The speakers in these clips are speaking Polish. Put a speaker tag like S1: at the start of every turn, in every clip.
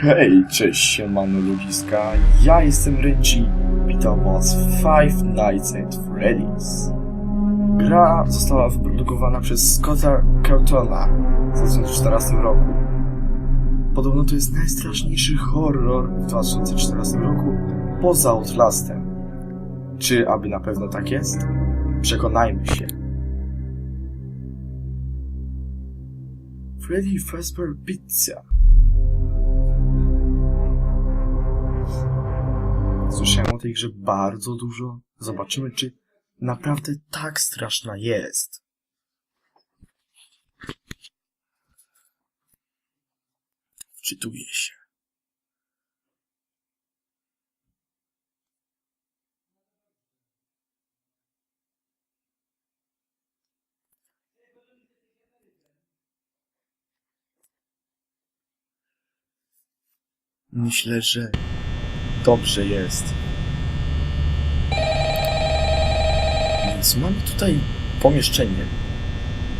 S1: Hej, cześć siemano ludziska, ja jestem Renji, witam was w Five Nights at Freddy's. Gra została wyprodukowana przez Scotta Cartona w 2014 roku. Podobno to jest najstraszniejszy horror w 2014 roku poza Outlastem. Czy aby na pewno tak jest? Przekonajmy się. Freddy Fazbear Pizza tej grze bardzo dużo. Zobaczymy, czy naprawdę tak straszna jest. Wczytuję się. Myślę, że dobrze jest. Więc mamy tutaj pomieszczenie.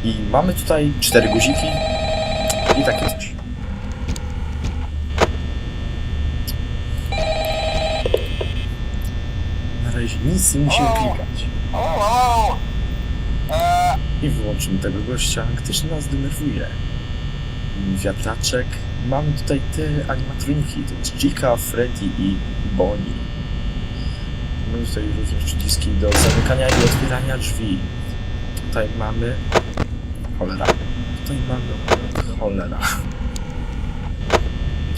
S1: I mamy tutaj cztery guziki i takie coś. Na razie nic nie musimy klikać.
S2: Uh,
S1: I wyłączymy tego gościa, gdyż nas denerwuje. Wiatraczek. Mamy tutaj te animatroniki. To jest Chica, Freddy i Bonnie. Mamy tutaj również przyciski do zamykania i otwierania drzwi. Tutaj mamy... Cholera. Tutaj mamy... Cholera.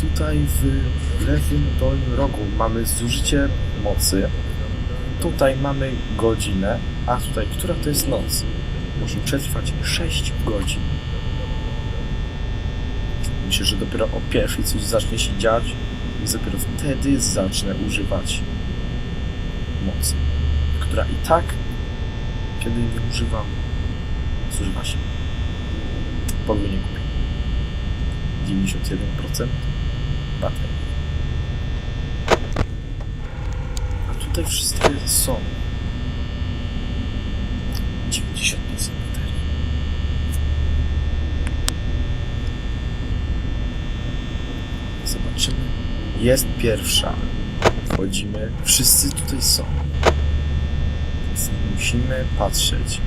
S1: Tutaj w lewym dolnym rogu mamy zużycie mocy. Tutaj mamy godzinę, a tutaj, która to jest noc? Może przetrwać 6 godzin. Myślę, że dopiero o pierwszej coś zacznie się dziać i dopiero wtedy zacznę używać mocy, która i tak, kiedy nie używam, zużywa się. Podwójnie kupię. 91% baterii. A tutaj wszystkie są 90% baterii. Zobaczymy. Jest pierwsza. Wchodzimy. Wszyscy tutaj są. Więc musimy patrzeć.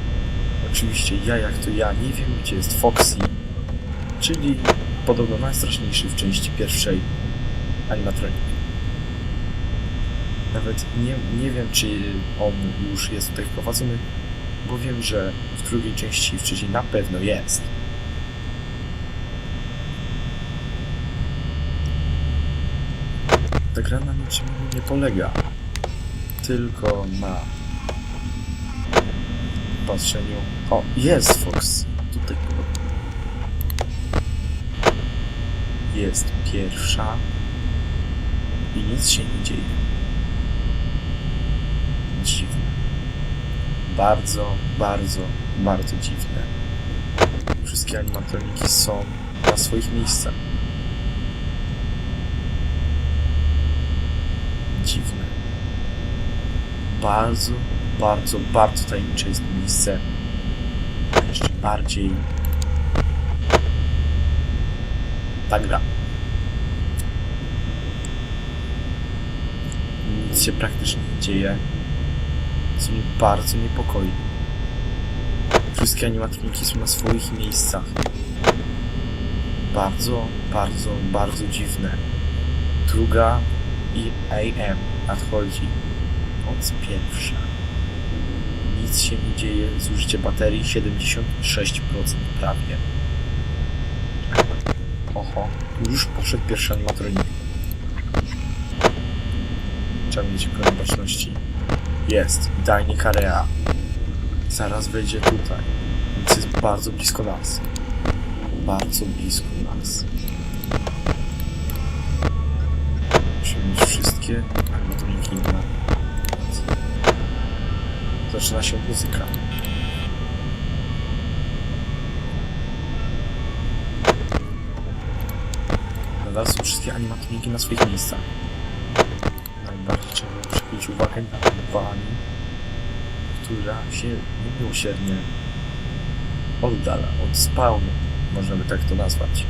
S1: Oczywiście ja jak to ja nie wiem gdzie jest Foxy, czyli podobno najstraszniejszy w części pierwszej animatronik. Nawet nie, nie wiem czy on już jest tutaj wprowadzony, bo wiem, że w drugiej części wcześniej na pewno jest. Ta gra na niczym nie polega, tylko na patrzeniu. O, jest Fox! Tutaj. Jest pierwsza i nic się nie dzieje. Dziwne. Bardzo, bardzo, bardzo dziwne. Wszystkie animatroniki są na swoich miejscach. Dziwne. Bardzo, bardzo, bardzo tajemnicze jest miejsce. A jeszcze bardziej ta gra. Nic się praktycznie nie dzieje, co mnie bardzo niepokoi. Wszystkie animatroniki są na swoich miejscach. Bardzo, bardzo, bardzo dziwne. Druga i AM nadchodzi. Noc pierwsza. Nic się nie dzieje. Zużycie baterii 76% prawie. Oho, już poszedł pierwszy animatronik. Trzeba mieć pełne baczności. Jest, idealnie Karea. Zaraz wejdzie tutaj. Więc jest bardzo blisko nas. Bardzo blisko nas. Zaczyna się muzyka. Nadal są wszystkie animatroniki na swoich miejscach. Najbardziej trzeba przykuć uwagę na Bunny, która się niemiłosiernie oddala od spawnu, można by tak to nazwać.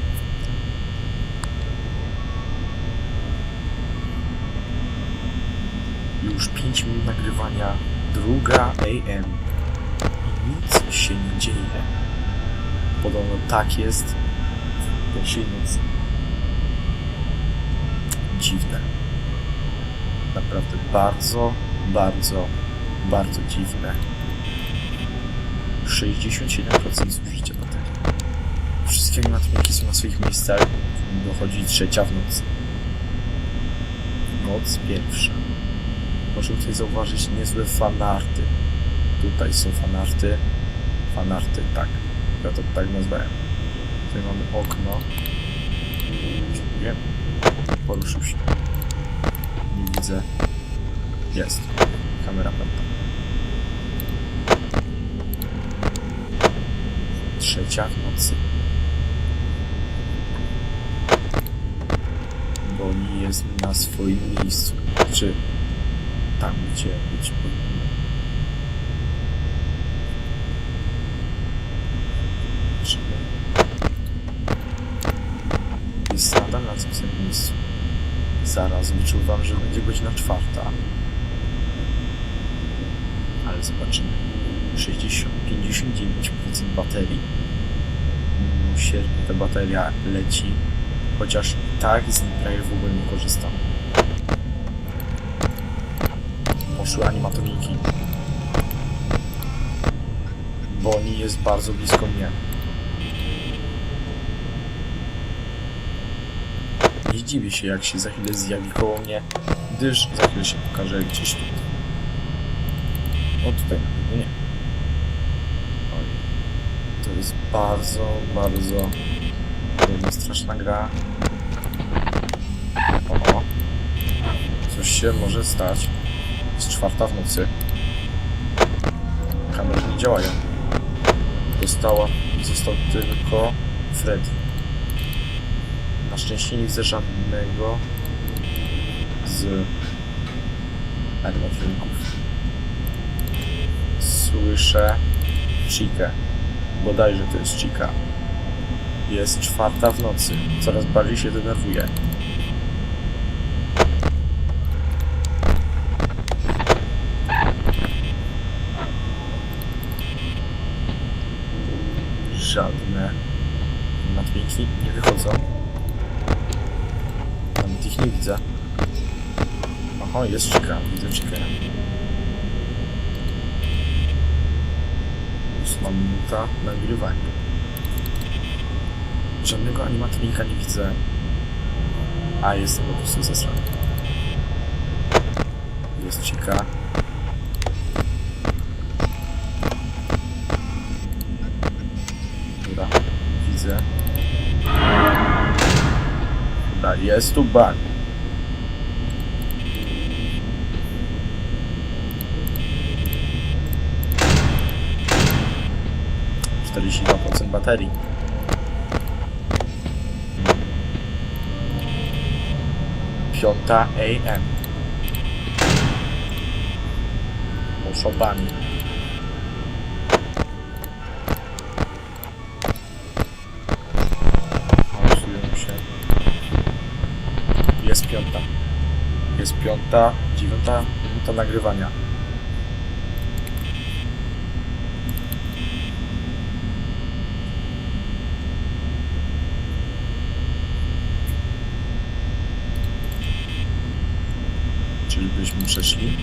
S1: Już 5 minut nagrywania, druga AM i nic się nie dzieje. Podobno tak jest w pierwszej nocy. Dziwne. Naprawdę bardzo, bardzo, bardzo dziwne. 67% zużycia baterii. Wszystkie animatroniki są na swoich miejscach. Dochodzi trzecia w nocy. Noc pierwsza. Możemy tutaj zauważyć niezłe fanarty. Tutaj są fanarty. Fanarty, tak. Ja to tak nazwałem. Tutaj mamy okno. Wiem. Poruszył się. Nie widzę. Jest. Kamera pęta. Trzecia w nocy. Boni jest na swoim miejscu. Czy tam, gdzie być powinno. Jest nadal na tym samym miejscu. Zaraz wyczuwam, że będzie godzina czwarta. Ale zobaczymy. 60, 59% baterii. Miłosiernie ta bateria leci, chociaż tak z niej prawie w ogóle nie korzystam. Poszły animatroniki. Bonnie jest bardzo blisko mnie. Nie zdziwię się, jak się za chwilę zjawi koło mnie, gdyż za chwilę się pokaże gdzieś tu. O tutaj na nie. Oj. To jest bardzo, bardzo straszna gra. O, coś się może stać. Jest czwarta w nocy. Kamery nie działają. Została, został tylko Freddy. Na szczęście nie widzę żadnego z animatroników. Słyszę Chikę. Bodajże to jest Chica. Jest czwarta w nocy. Coraz bardziej się denerwuje. Matwiki nie wychodzą. Nawet ich nie widzę. Oho, jest Chica. Widzę Chica. Ósma minuta nagrywania. Żadnego animatronika nie widzę. A, jestem po prostu zesrany. Jest Chica. Jest tu ban. Czterdzieści dwa baterii. Piąta AM. Poszło ban. Piąta. Jest piąta, dziewiąta minuta nagrywania. Czyżbyśmy przeszli?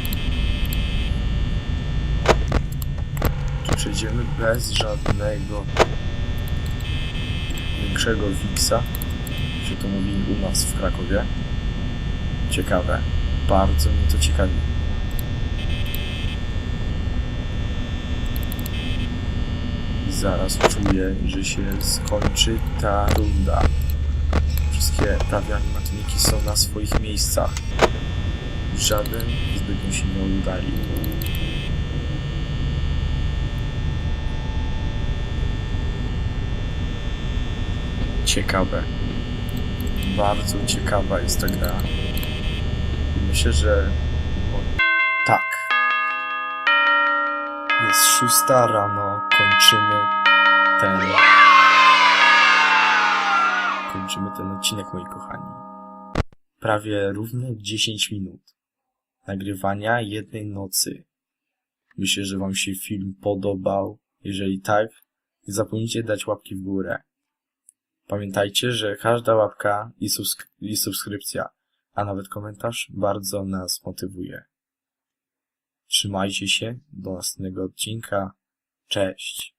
S1: Czy przejdziemy bez żadnego większego wiksa? Czy to mówili u nas w Krakowie? Ciekawe. Bardzo mnie to ciekawi. Zaraz czuję, że się skończy ta runda. Wszystkie prawie animatroniki są na swoich miejscach. Żaden zbytnio się nie udali. Ciekawe. Bardzo ciekawa jest ta gra myślę, że tak. Jest szósta rano, kończymy ten. Kończymy ten odcinek, moi kochani. Prawie równe 10 minut nagrywania jednej nocy. Myślę, że Wam się film podobał. Jeżeli tak, nie zapomnijcie dać łapki w górę. Pamiętajcie, że każda łapka i, subsk i subskrypcja a nawet komentarz bardzo nas motywuje. Trzymajcie się, do następnego odcinka. Cześć!